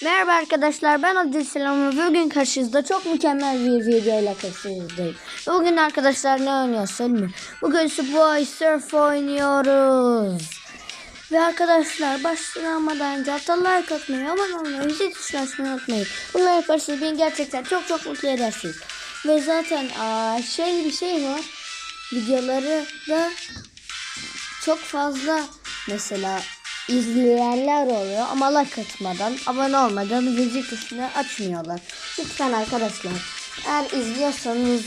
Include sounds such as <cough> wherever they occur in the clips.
Merhaba arkadaşlar ben Abdülselam ve bugün karşınızda çok mükemmel bir video ile karşınızdayım. Bugün arkadaşlar ne oynuyoruz söyleyeyim mi? Bugün Subway Surf oynuyoruz. Ve arkadaşlar başlamadan önce hatta like atmayı, abone olmayı, zil tuşuna açmayı unutmayın. Bunları yaparsanız beni gerçekten çok çok mutlu edersiniz. Ve zaten aa, şey bir şey var. Videoları da çok fazla mesela izleyenler oluyor ama like atmadan, abone olmadan zil tuşunu açmıyorlar. Lütfen arkadaşlar eğer izliyorsanız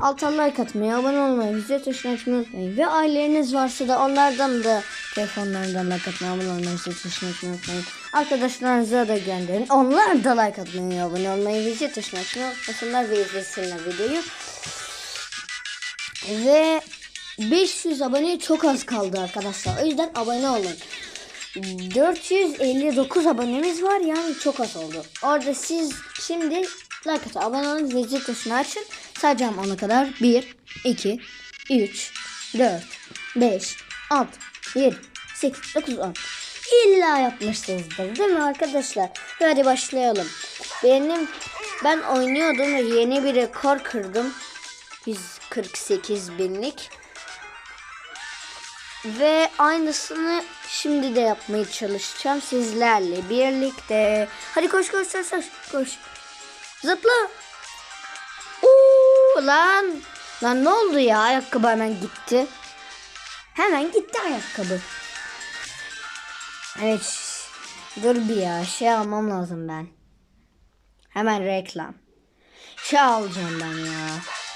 alttan like atmayı, abone olmayı, zil tuşunu açmayı unutmayın. Ve aileleriniz varsa da onlardan da telefonlarından like atmayı, abone olmayı, zil tuşunu açmayı unutmayın. Arkadaşlarınıza da gönderin. Onlar da like atmayı, abone olmayı zil tuşunu açmayı unutmasınlar ve izlesinler videoyu. Ve 500 aboneye çok az kaldı arkadaşlar. O yüzden abone olun. 459 abonemiz var yani çok az oldu. Orada siz şimdi like atın, abone olun ve zil tuşunu açın. Sayacağım ona kadar. 1, 2, 3, 4, 5, 6, 7, 8, 9, 10. İlla yapmışsınızdır değil mi arkadaşlar? Hadi başlayalım. Benim ben oynuyordum ve yeni bir rekor kırdım. 148 binlik. Ve aynısını şimdi de yapmaya çalışacağım sizlerle birlikte. Hadi koş koş koş koş. koş. Zıpla. Oo, lan. Lan ne oldu ya? Ayakkabı hemen gitti. Hemen gitti ayakkabı. Evet. Dur bir ya. Şey almam lazım ben. Hemen reklam. Şey alacağım ben ya.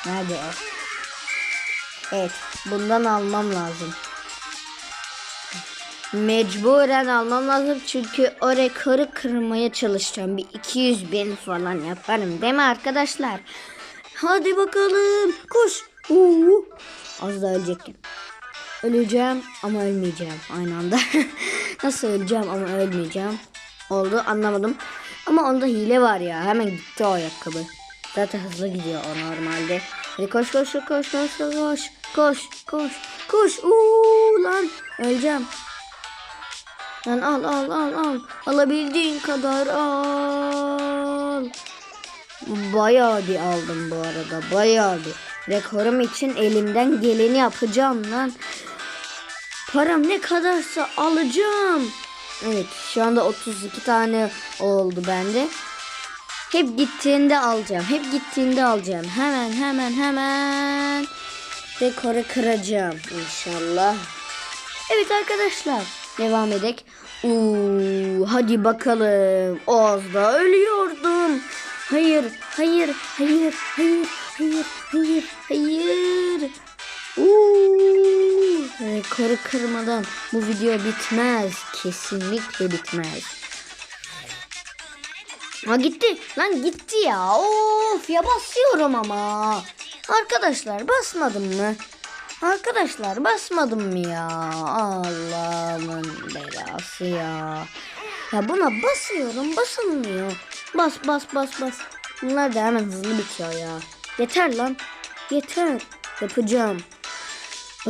Nerede? Evet. Bundan almam lazım. Mecburen almam lazım çünkü o rekoru kırmaya çalışacağım. Bir 200 bin falan yaparım değil mi arkadaşlar? Hadi bakalım koş. Uuu. Az da ölecektim. Öleceğim ama ölmeyeceğim aynı anda. <laughs> Nasıl öleceğim ama ölmeyeceğim. Oldu anlamadım. Ama onda hile var ya hemen gitti o ayakkabı. Zaten hızlı gidiyor o normalde. Hadi koş koş koş koş koş koş koş koş koş. Uuu lan öleceğim. Lan al al al al. Alabildiğin kadar al. Bayağı bir aldım bu arada. Bayağı bir. Rekorum için elimden geleni yapacağım lan. Param ne kadarsa alacağım. Evet şu anda 32 tane oldu bende. Hep gittiğinde alacağım. Hep gittiğinde alacağım. Hemen hemen hemen. Rekoru kıracağım inşallah. Evet arkadaşlar. Devam edek. Uuu, hadi bakalım. Az da ölüyordum. Hayır, hayır, hayır, hayır, hayır, hayır, hayır. Uuu, rekoru kırmadan bu video bitmez. Kesinlikle bitmez. Ha gitti. Lan gitti ya. Of ya basıyorum ama. Arkadaşlar basmadım mı? Arkadaşlar basmadım mı ya? Allah'ımın belası ya. Ya buna basıyorum basılmıyor. Bas bas bas bas. Bunlar da hemen hızlı bitiyor ya. Yeter lan. Yeter. Yapacağım. <sighs>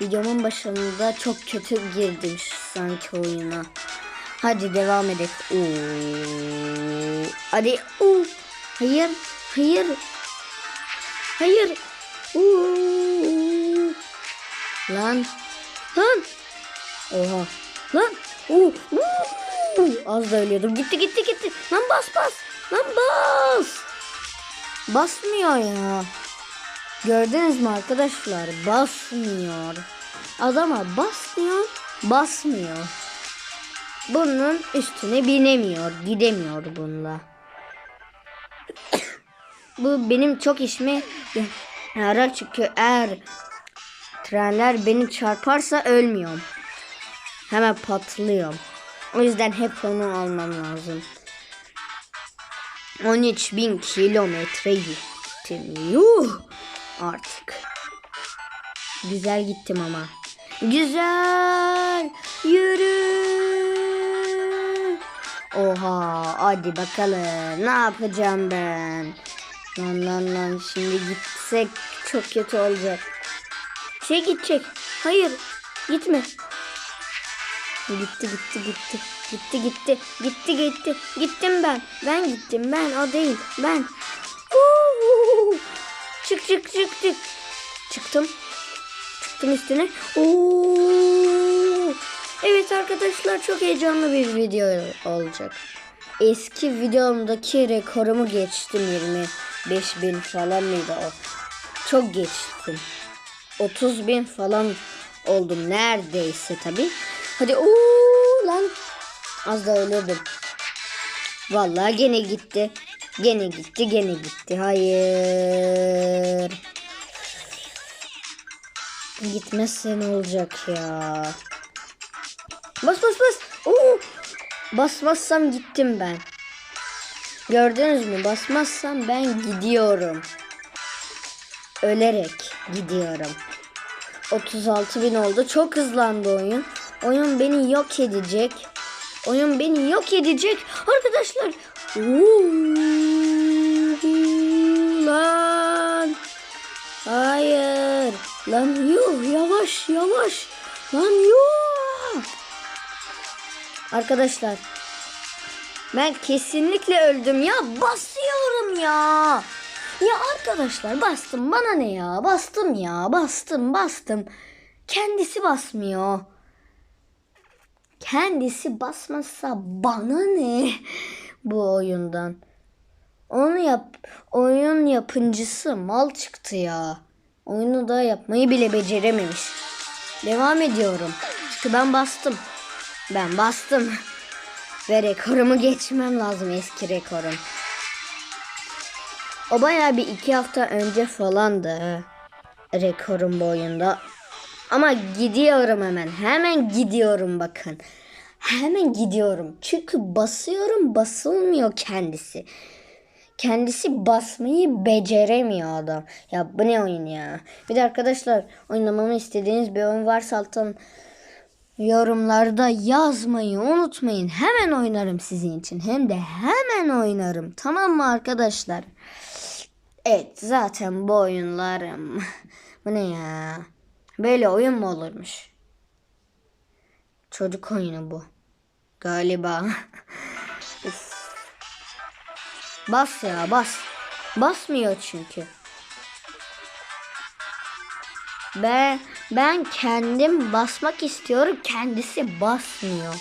Videomun başında çok kötü girdim sanki oyuna. Hadi devam edelim. Oo. Hadi. Oo. Hayır. Hayır. Hayır. Oo. Lan. Lan. Oha. Lan. Oo. Oo. Az da ölüyordum. Gitti gitti gitti. Lan bas bas. Lan bas. Basmıyor ya. Gördünüz mü arkadaşlar? Basmıyor. Adama basmıyor. Basmıyor. Bunun üstüne binemiyor. Gidemiyor bununla. <coughs> Bu benim çok işime yarar çünkü eğer trenler beni çarparsa ölmüyorum. Hemen patlıyorum. O yüzden hep onu almam lazım. 13 bin kilometre gittim. Yuh! Artık. Güzel gittim ama. Güzel. Yürü. Oha. Hadi bakalım. Ne yapacağım ben? Lan lan lan. Şimdi gitsek çok kötü olacak. Şey gidecek. Hayır. Gitme. Gitti gitti gitti. Gitti gitti. Gitti gitti. Gittim ben. Ben gittim. Ben o değil. Ben. Uuu. Çık çık çık çık. Çıktım. Çıktım üstüne. Oo. Evet arkadaşlar çok heyecanlı bir video olacak. Eski videomdaki rekorumu geçtim 25 bin falan mıydı o? Çok geçtim. 30 bin falan oldum neredeyse tabi. Hadi ooo lan az da ölürdüm. Vallahi gene gitti. Gene gitti gene gitti. Hayır. Gitmezse ne olacak ya? Bas bas bas. Oo. Basmazsam gittim ben. Gördünüz mü? Basmazsam ben gidiyorum. Ölerek gidiyorum. 36 bin oldu. Çok hızlandı oyun. Oyun beni yok edecek. Oyun beni yok edecek. Arkadaşlar. Lan. Hayır. Lan yuh yavaş yavaş. Lan yuh. Arkadaşlar. Ben kesinlikle öldüm ya. Basıyorum ya. Ya arkadaşlar bastım. Bana ne ya? Bastım ya. Bastım bastım. Kendisi basmıyor. Kendisi basmazsa bana ne bu oyundan? Onu yap oyun yapımcısı mal çıktı ya. Oyunu da yapmayı bile becerememiş. Devam ediyorum. Çünkü ben bastım. Ben bastım. Ve rekorumu geçmem lazım eski rekorum. O bayağı bir iki hafta önce falandı. Rekorum bu oyunda. Ama gidiyorum hemen. Hemen gidiyorum bakın. Hemen gidiyorum. Çünkü basıyorum basılmıyor kendisi. Kendisi basmayı beceremiyor adam. Ya bu ne oyun ya. Bir de arkadaşlar oynamamı istediğiniz bir oyun varsa alttan yorumlarda yazmayı unutmayın. Hemen oynarım sizin için. Hem de hemen oynarım. Tamam mı arkadaşlar? Evet zaten bu oyunlarım. <laughs> Bu ne ya? Böyle oyun mu olurmuş? Çocuk oyunu bu. Galiba. <laughs> Bas ya bas. Basmıyor çünkü. Ben ben kendim basmak istiyorum. Kendisi basmıyor.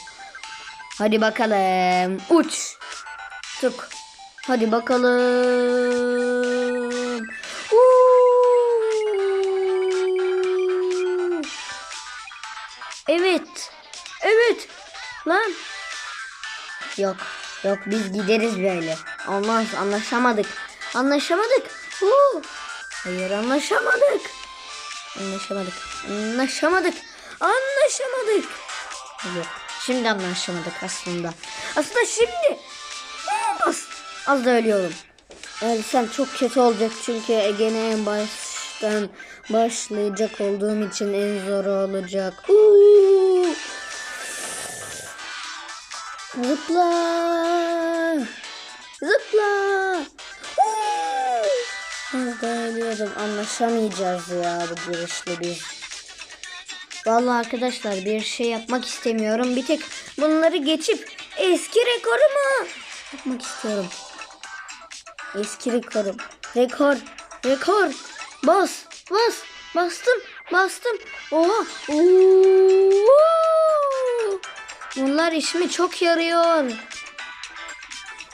Hadi bakalım. Uç. Tık. Hadi bakalım. Evet. Evet. Lan. Yok. Yok biz gideriz böyle. Olmaz anlaşamadık. Anlaşamadık. Hayır anlaşamadık. Anlaşamadık. Anlaşamadık. Anlaşamadık. Yok. Şimdi anlaşamadık aslında. Aslında şimdi. Bas. Az da ölüyorum. Ölsem çok kötü olacak çünkü Ege'ne en baştan başlayacak olduğum için en zor olacak. Uuu. Zıpla. Ölüyordum. Anlaşamayacağız ya bu girişle biz. Vallahi arkadaşlar bir şey yapmak istemiyorum. Bir tek bunları geçip eski rekorumu yapmak istiyorum. Eski rekorum. Rekor. Rekor. Bas. Bas. Bastım. Bastım. Oha. Oo. Bunlar işime çok yarıyor.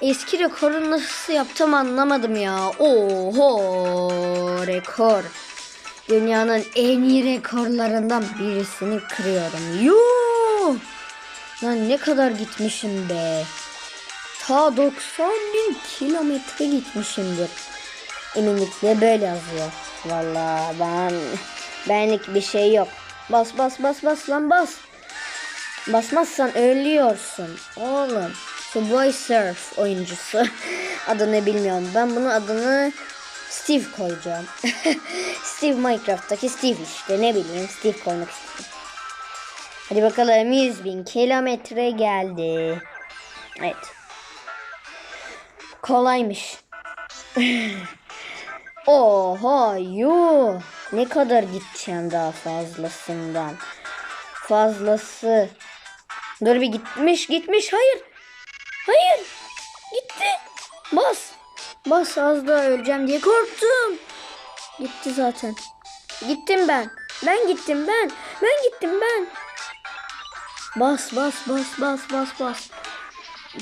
Eski rekoru nasıl yaptım anlamadım ya. Oho rekor. Dünyanın en iyi rekorlarından birisini kırıyorum. Yuh! Lan ne kadar gitmişim be. Ta 90 bin kilometre gitmişimdir. Eminlikle böyle yazıyor. Vallahi ben benlik bir şey yok. Bas bas bas bas lan bas. Basmazsan ölüyorsun oğlum. Subway Surf oyuncusu. <laughs> adını bilmiyorum. Ben bunun adını Steve koyacağım. <laughs> Steve Minecraft'taki Steve işte ne bileyim Steve koymak istedim. Hadi bakalım 100 bin kilometre geldi. Evet. Kolaymış. <laughs> Oha yuh. Ne kadar gideceğim daha fazlasından. Fazlası. Dur bir gitmiş gitmiş. Hayır. Hayır. Gitti. Bas. Bas az daha öleceğim diye korktum. Gitti zaten. Gittim ben. Ben gittim ben. Ben gittim ben. Bas bas bas bas bas bas.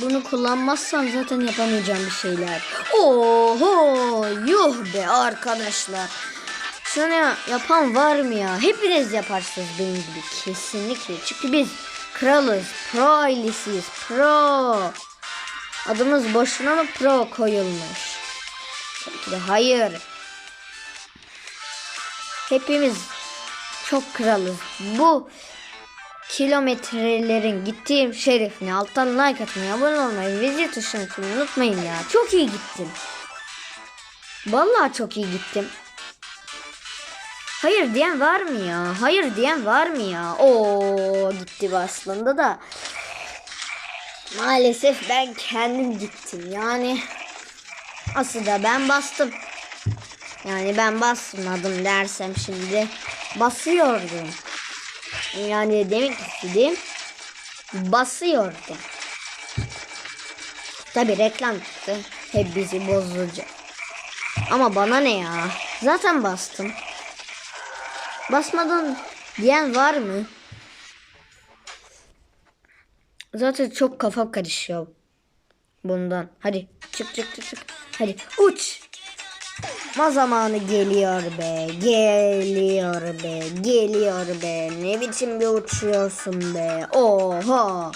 Bunu kullanmazsan zaten yapamayacağım bir şeyler. Oho yuh be arkadaşlar. Şunu yapan var mı ya? Hepiniz yaparsınız benim gibi kesinlikle. Çünkü biz kralız, pro ailesiyiz, pro. Adımız boşuna mı pro koyulmuş? Tabii hayır. Hepimiz çok kralız. Bu kilometrelerin gittiğim şerefine alttan like atmayı, abone olmayı, vizit tuşunu unutmayın ya. Çok iyi gittim. Vallahi çok iyi gittim. Hayır diyen var mı ya? Hayır diyen var mı ya? Oo gitti aslında da. Maalesef ben kendim gittim. Yani aslında ben bastım. Yani ben basmadım dersem şimdi basıyordum. Yani demek istediğim basıyordum. Tabi reklam çıktı. Hep bizi bozacak. Ama bana ne ya? Zaten bastım. Basmadan diyen var mı? Zaten çok kafam karışıyor bundan. Hadi çık çık çık çık. Hadi uç. Ma zamanı geliyor be. Geliyor be. Geliyor be. Ne biçim bir uçuyorsun be. Oha.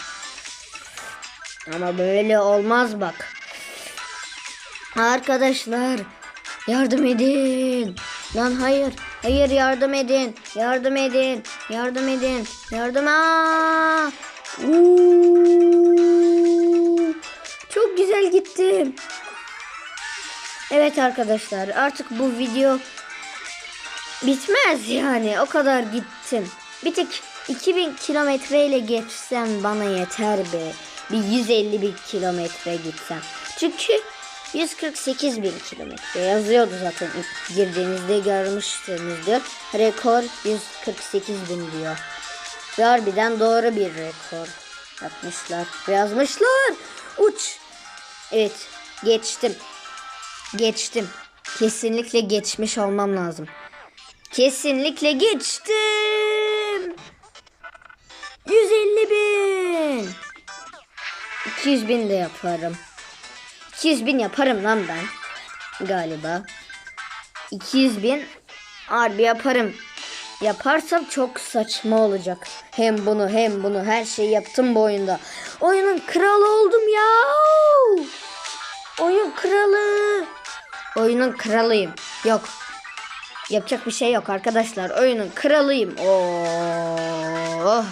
Ama böyle olmaz bak. Arkadaşlar yardım edin. Lan hayır. Hayır yardım edin. Yardım edin. Yardım edin. Yardım aa. Uuu. Çok güzel gittim. Evet arkadaşlar artık bu video bitmez yani o kadar gittim. Bir tek 2000 kilometre ile geçsem bana yeter be. Bir 150 bin kilometre gitsem. Çünkü 148 bin kilometre yazıyordu zaten ilk girdiğinizde görmüşsünüzdür. Rekor 148 bin diyor. Ve harbiden doğru bir rekor yapmışlar. Yazmışlar. Uç. Evet geçtim. Geçtim. Kesinlikle geçmiş olmam lazım. Kesinlikle geçtim. 150 bin. 200 bin de yaparım. 200 bin yaparım lan ben. Galiba. 200 bin harbi yaparım. Yaparsam çok saçma olacak. Hem bunu hem bunu her şeyi yaptım bu oyunda. Oyunun kralı oldum ya. Oyun kralı. Oyunun kralıyım. Yok. Yapacak bir şey yok arkadaşlar. Oyunun kralıyım. Oh.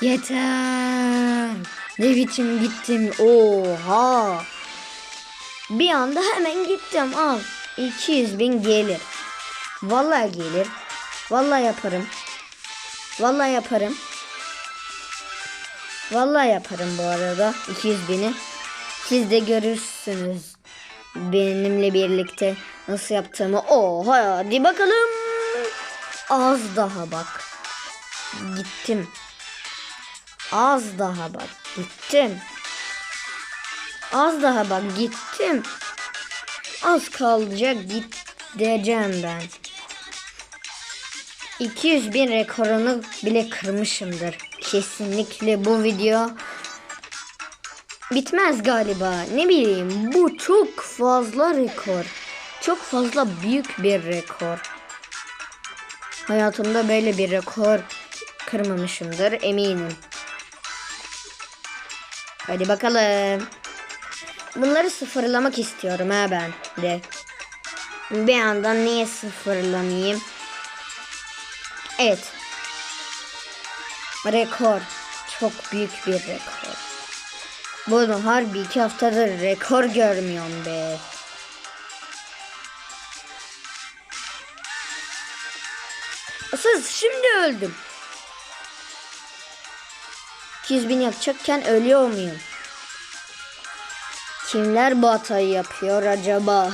Yeter. Ne biçim gittim. Oha. Bir anda hemen gittim. Al. 200 bin gelir. Vallahi gelir. Vallahi yaparım. Vallahi yaparım. Vallahi yaparım bu arada 200 bini. Siz de görürsünüz benimle birlikte nasıl yaptığımı. Oha hadi bakalım. Az daha bak. Gittim. Az daha bak. Gittim. Az daha bak gittim. Az kalacak gideceğim ben. 200 bin rekorunu bile kırmışımdır. Kesinlikle bu video bitmez galiba. Ne bileyim bu çok fazla rekor. Çok fazla büyük bir rekor. Hayatımda böyle bir rekor kırmamışımdır eminim. Hadi bakalım. Bunları sıfırlamak istiyorum ha ben de. Bir yandan niye sıfırlamayayım? Evet. Rekor. Çok büyük bir rekor. Bunu harbi iki haftadır rekor görmüyorum be. Asıl şimdi öldüm. 200 bin yapacakken ölüyor muyum? Kimler bu hatayı yapıyor acaba?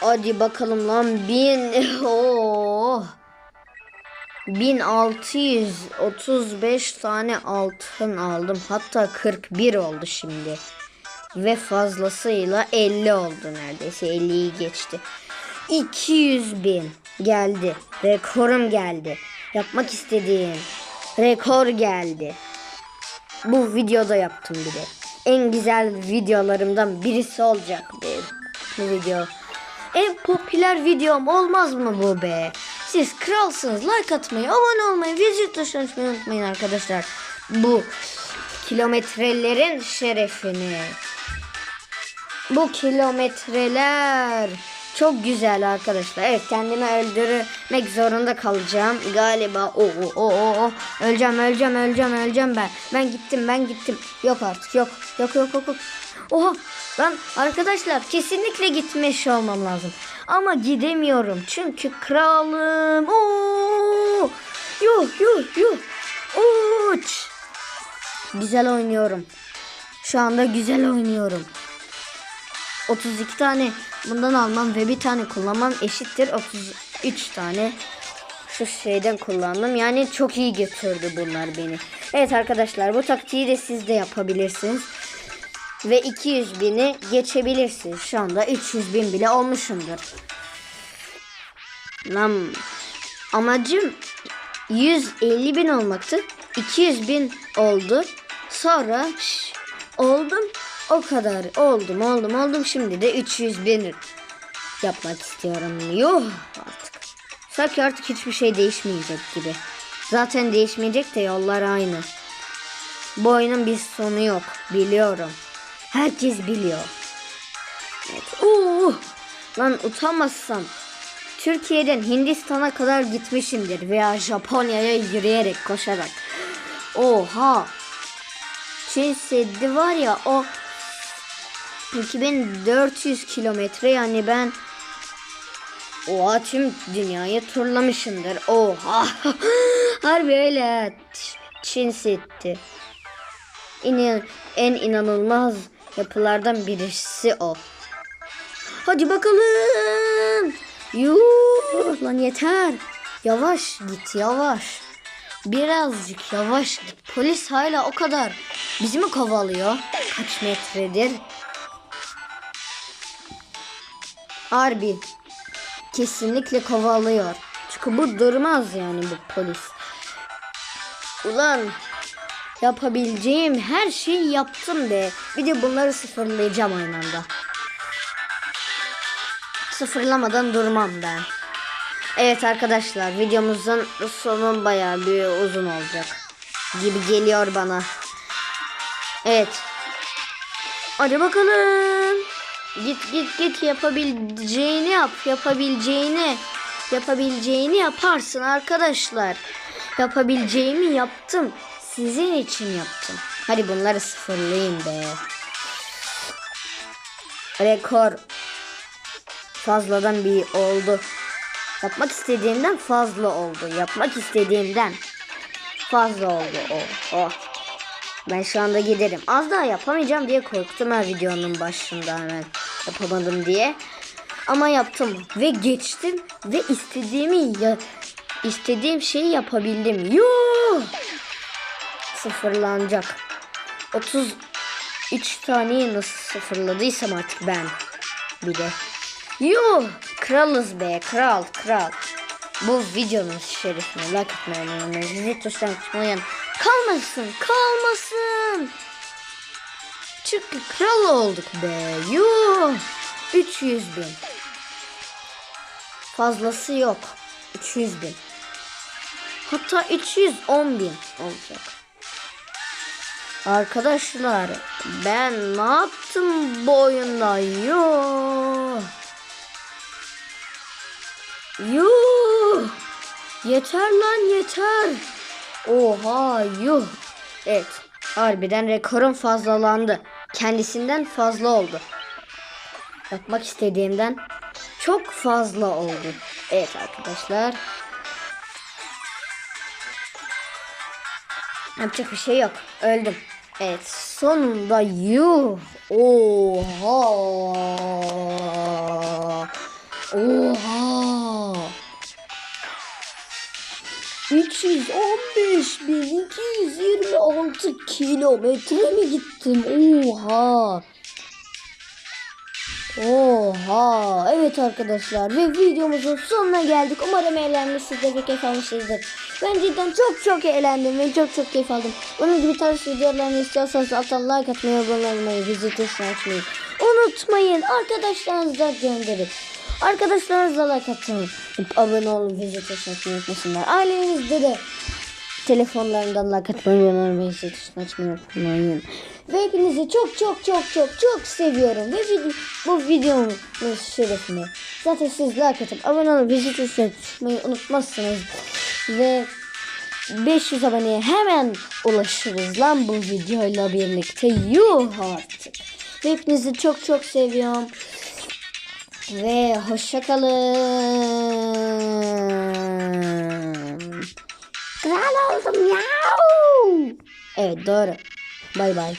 Hadi bakalım lan bin. <laughs> Oh. 1635 tane altın aldım. Hatta 41 oldu şimdi. Ve fazlasıyla 50 oldu neredeyse. 50'yi geçti. 200 bin geldi. Rekorum geldi. Yapmak istediğim rekor geldi. Bu videoda yaptım bir de. En güzel videolarımdan birisi olacak bu video. En popüler videom olmaz mı bu be? Siz kralsınız. Like atmayı, abone olmayı, vizit tuşuna açmayı unutmayın arkadaşlar. Bu kilometrelerin şerefine. Bu kilometreler çok güzel arkadaşlar. Evet kendimi öldürmek zorunda kalacağım. Galiba o o o o. Öleceğim öleceğim öleceğim öleceğim ben. Ben gittim ben gittim. Yok artık yok. Yok yok yok. yok. Oha ben arkadaşlar kesinlikle gitmiş olmam lazım. Ama gidemiyorum. Çünkü kralım. Oo! Yuh yuh yuh. Uç. Güzel oynuyorum. Şu anda güzel oynuyorum. 32 tane bundan almam ve bir tane kullanmam eşittir 33 tane şu şeyden kullandım. Yani çok iyi götürdü bunlar beni. Evet arkadaşlar bu taktiği de siz de yapabilirsiniz. Ve 200 bini geçebilirsiniz. Şu anda 300 bin bile olmuşumdur. Lan amacım 150 bin olmaktı. 200 bin oldu. Sonra şş, oldum. O kadar oldum oldum oldum. Şimdi de 300 bin yapmak istiyorum. Yuh artık. Sanki artık hiçbir şey değişmeyecek gibi. Zaten değişmeyecek de yollar aynı. Bu oyunun bir sonu yok. Biliyorum. Herkes biliyor. Evet. Oo! Lan utanmazsam Türkiye'den Hindistan'a kadar gitmişimdir veya Japonya'ya yürüyerek koşarak. Oha! Çin Seddi var ya o 2400 kilometre yani ben Oha tüm dünyayı turlamışımdır. Oha. <laughs> Harbi öyle. Çin Seddi. İnan, en inanılmaz yapılardan birisi o. Hadi bakalım. Yuh lan yeter. Yavaş git yavaş. Birazcık yavaş git. Polis hala o kadar. Bizi mi kovalıyor? Kaç metredir? Harbi. Kesinlikle kovalıyor. Çünkü bu durmaz yani bu polis. Ulan yapabileceğim her şeyi yaptım be. Bir de bunları sıfırlayacağım aynı anda. Sıfırlamadan durmam ben. Evet arkadaşlar videomuzun sonu bayağı bir uzun olacak. Gibi geliyor bana. Evet. Hadi bakalım. Git git git yapabileceğini yap. Yapabileceğini. Yapabileceğini yaparsın arkadaşlar. Yapabileceğimi yaptım. Sizin için yaptım. Hadi bunları sıfırlayayım be. Rekor fazladan bir oldu. Yapmak istediğimden fazla oldu. Yapmak istediğimden fazla oldu. Oh, oh. Ben şu anda giderim. Az daha yapamayacağım diye korktum her videonun başında hemen. Yapamadım diye. Ama yaptım ve geçtim ve istediğimi ya istediğim şeyi yapabildim. Yuh! Sıfırlanacak. 33 taneyi nasıl sıfırladıysam artık ben. Bir de. Yuh! Kralız be kral kral. Bu videonun şerefine like atmayı unutmayın. Zil unutmayın. Kalmasın kalmasın. Çünkü kral olduk be. Yuh! 300 bin. Fazlası yok. 300 bin. Hatta 310 bin olacak. Arkadaşlar ben ne yaptım bu oyunda? Yuh! Yuh! Yeter lan yeter. Oha yuh. Evet. Harbiden rekorum fazlalandı. Kendisinden fazla oldu. Yapmak istediğimden çok fazla oldu. Evet arkadaşlar. Yapacak bir şey yok. Öldüm. Evet sonunda yuh. Oha. Oha. 315.226 kilometre mi gittim? Oha. Oha. Evet arkadaşlar ve videomuzun sonuna geldik. Umarım eğlenmişsinizdir ve keyif almışsınızdır. Ben cidden çok çok eğlendim ve çok çok keyif aldım. Bunun gibi tarz videolarını istiyorsanız alttan like atmayı, abone olmayı, bizi açmayı unutmayın. Arkadaşlarınıza gönderin. Arkadaşlarınızla like atın. Abone olun, bizi açmayı unutmasınlar. Ailenizde de telefonlarından like atmayı unutmayın. Bizi açmayı unutmayın. Ve hepinizi çok çok çok çok çok seviyorum. Ve video, bu videomun şerefine. Zaten siz like atıp abone olun, bizi tuşuna açmayı unutmazsınız. Ve 500 aboneye hemen ulaşırız lan bu videoyla birlikte. Yuh artık. Hepinizi çok çok seviyorum. Ve hoşça kalın. Kral oldum ya. Evet doğru. Bay bay.